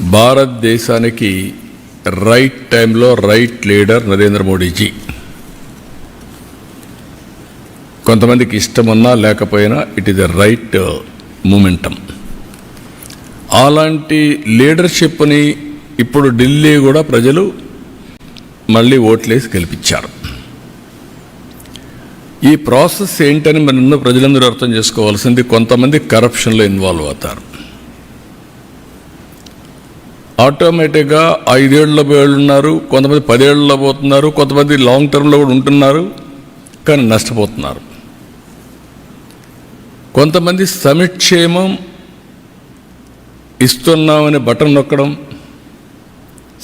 భారతదేశానికి రైట్ టైంలో right leader Narendra Modiji. కొంతమందికి ఇష్టమున్నా లేకపోయినా it is the right momentum అలాంటి లీడర్షిప్ని ఇప్పుడు ఢిల్లీ కూడా ప్రజలు మళ్ళీ ఓట్లేసి గెలిపించారు. ఈ ప్రాసెస్ ఏంటని మన ప్రజలందరూ అర్థం చేసుకోవాల్సింది కొంతమంది కరప్షన్లో ఇన్వాల్వ్ అవుతారు. ఆటోమేటిక్గా ఐదేళ్ళ వాళ్ళు ఉన్నారు కొంతమంది పదేళ్ళలో పోతున్నారు కొంతమంది లాంగ్ టర్మ్లో కూడా ఉంటున్నారు కానీ నష్టపోతున్నారు. కొంతమంది సమిక్షేమం ఇస్తున్నామని బటన్ నొక్కడం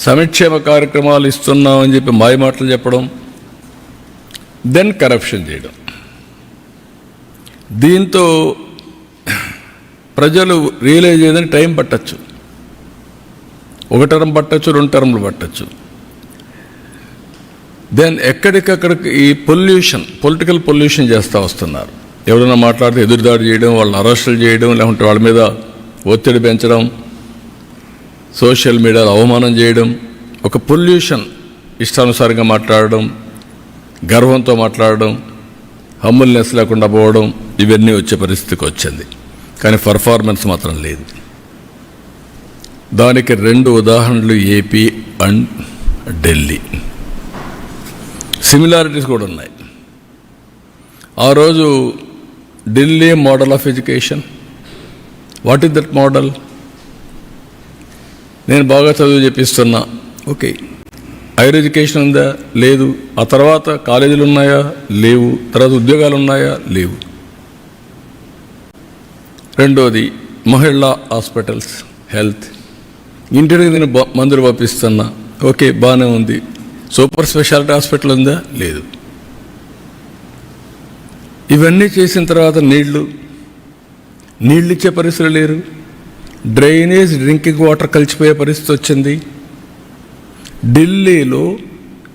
సమిక్షేమ కార్యక్రమాలు ఇస్తున్నామని చెప్పి మాయమాటలు చెప్పడం దెన్ కరప్షన్ చేయడం. దీంతో ప్రజలు రియలైజ్ చేయదని టైం పట్టచ్చు. ఒక టర్మ్ పట్టచ్చు రెండు టర్మ్లు పట్టచ్చు. దెన్ ఎక్కడికక్కడికి ఈ పొల్యూషన్ పొలిటికల్ పొల్యూషన్ చేస్తూ వస్తున్నారు. ఎవరైనా మాట్లాడితే ఎదురుదాడి చేయడం వాళ్ళని అరెస్టులు చేయడం లేకుంటే వాళ్ళ మీద ఒత్తిడి పెంచడం సోషల్ మీడియాలో అవమానం చేయడం ఒక పొల్యూషన్ ఇష్టానుసారంగా మాట్లాడడం గర్వంతో మాట్లాడడం హమ్ముల్నెస్ లేకుండా పోవడం ఇవన్నీ వచ్చే పరిస్థితికి వచ్చింది. కానీ పర్ఫార్మెన్స్ మాత్రం లేదు. దానికి రెండు ఉదాహరణలు ఏపీ అండ్ ఢిల్లీ. సిమిలారిటీస్ కూడా ఉన్నాయి. ఆ రోజు Delhi model of education. What is that model నేను బాగా చదువు చెప్పిస్తున్నా. ఓకే. హైర్ ఎడ్యుకేషన్ ఉందా? లేదు. ఆ తర్వాత కాలేజీలు ఉన్నాయా? లేవు. తర్వాత ఉద్యోగాలు ఉన్నాయా? లేవు. రెండోది మహిళా హాస్పిటల్స్ హెల్త్. ఇంటికి నేను బ- మందులు పంపిస్తున్నా. ఓకే బాగానే ఉంది. సూపర్ స్పెషాలిటీ హాస్పిటల్ ఉందా? లేదు. ఇవన్నీ చేసిన తర్వాత నీళ్ళు నీళ్ళు ఇచ్చే పరిస్థితులు లేరు. డ్రైనేజ్ డ్రింకింగ్ వాటర్ కలిసిపోయే పరిస్థితి వచ్చింది. ఢిల్లీలో